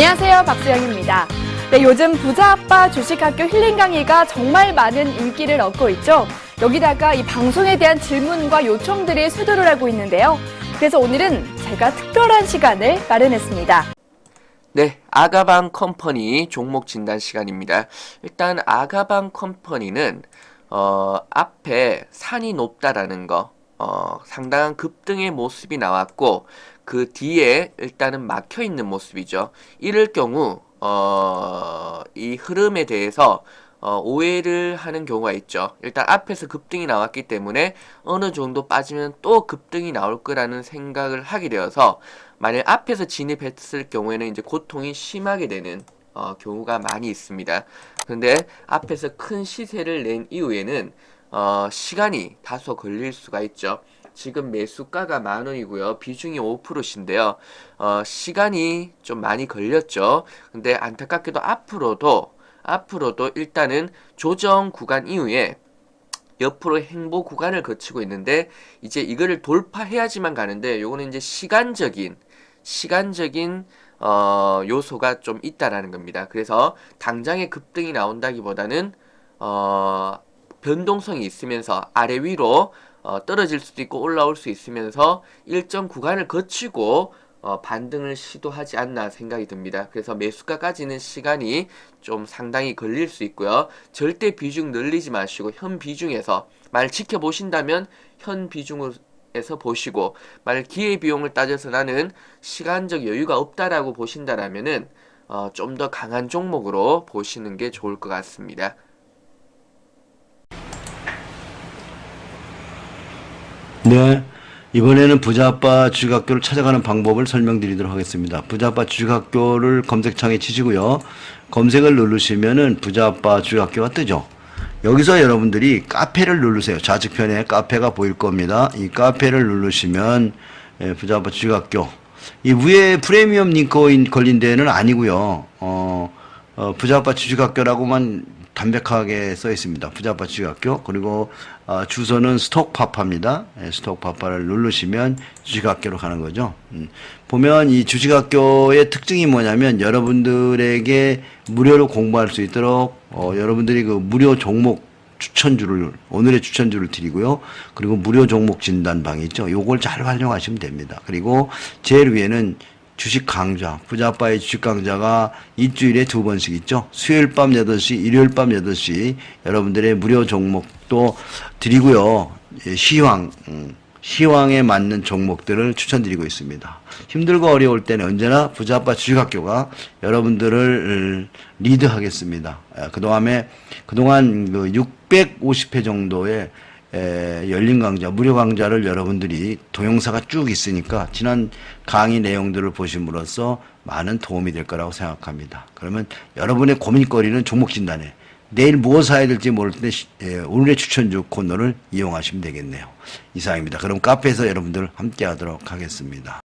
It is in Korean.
안녕하세요. 박수영입니다. 네, 요즘 부자 아빠 주식학교 힐링 강의가 정말 많은 인기를 얻고 있죠. 여기다가 이 방송에 대한 질문과 요청들이 쇄도를 하고 있는데요. 그래서 오늘은 제가 특별한 시간을 마련했습니다. 네, 아가방 컴퍼니 종목 진단 시간입니다. 일단 아가방 컴퍼니는 어, 앞에 산이 높다라는 거, 어, 상당한 급등의 모습이 나왔고 그 뒤에 일단은 막혀 있는 모습이죠. 이럴 경우 어, 이 흐름에 대해서 어, 오해를 하는 경우가 있죠. 일단 앞에서 급등이 나왔기 때문에 어느 정도 빠지면 또 급등이 나올 거라는 생각을 하게 되어서 만약 앞에서 진입했을 경우에는 이제 고통이 심하게 되는 어, 경우가 많이 있습니다. 그런데 앞에서 큰 시세를 낸 이후에는 어, 시간이 다소 걸릴 수가 있죠. 지금 매수가가 만 원이고요. 비중이 5%인데요. 어, 시간이 좀 많이 걸렸죠. 근데 안타깝게도 앞으로도 앞으로도 일단은 조정 구간 이후에 옆으로 행보 구간을 거치고 있는데 이제 이거를 돌파해야지만 가는데 요거는 이제 시간적인 시간적인 어, 요소가 좀 있다라는 겁니다. 그래서 당장의 급등이 나온다기보다는 어, 변동성이 있으면서 아래 위로 어, 떨어질 수도 있고 올라올 수 있으면서 일정 구간을 거치고 어, 반등을 시도하지 않나 생각이 듭니다. 그래서 매수가까지는 시간이 좀 상당히 걸릴 수 있고요. 절대 비중 늘리지 마시고 현 비중에서 만약 지켜보신다면 현 비중에서 보시고 만약 기회 비용을 따져서 나는 시간적 여유가 없다라고 보신다라면은 어, 좀 더 강한 종목으로 보시는 게 좋을 것 같습니다. 네. 이번에는 부자아빠 주식학교를 찾아가는 방법을 설명드리도록 하겠습니다. 부자아빠 주식학교를 검색창에 치시고요. 검색을 누르시면은 부자아빠 주식학교가 뜨죠. 여기서 여러분들이 카페를 누르세요. 좌측편에 카페가 보일 겁니다. 이 카페를 누르시면 예, 부자아빠 주식학교 이 위에 프리미엄 링크 걸린 데는 아니고요. 어, 어, 부자아빠 주식학교라고만 담백하게 써 있습니다. 부자아빠 주식학교 그리고 어, 주소는 스톡파파입니다. 예, 스톡파파를 누르시면 주식학교로 가는 거죠. 음, 보면 이 주식학교의 특징이 뭐냐면 여러분들에게 무료로 공부할 수 있도록 어, 여러분들이 그 무료 종목 추천주를 오늘의 추천주를 드리고요. 그리고 무료 종목 진단방이 있죠. 요걸 잘 활용하시면 됩니다. 그리고 제일 위에는 주식 강좌, 부자빠의 주식 강좌가 일주일에 두 번씩 있죠. 수요일 밤 8시, 일요일 밤 8시 여러분들의 무료 종목도 드리고요. 예, 시황, 음, 시황에 맞는 종목들을 추천드리고 있습니다. 힘들고 어려울 때는 언제나 부자빠 주식학교가 여러분들을 음, 리드하겠습니다. 예, 그동안에, 그동안 그 650회 정도의 에, 열린 강좌, 무료 강좌를 여러분들이 동영상가 쭉 있으니까 지난 강의 내용들을 보심으로써 많은 도움이 될 거라고 생각합니다. 그러면 여러분의 고민거리는 종목 진단에 내일 무엇 사야 될지 모를 때 시- 에, 오늘의 추천주 코너를 이용하시면 되겠네요. 이상입니다. 그럼 카페에서 여러분들 함께 하도록 하겠습니다.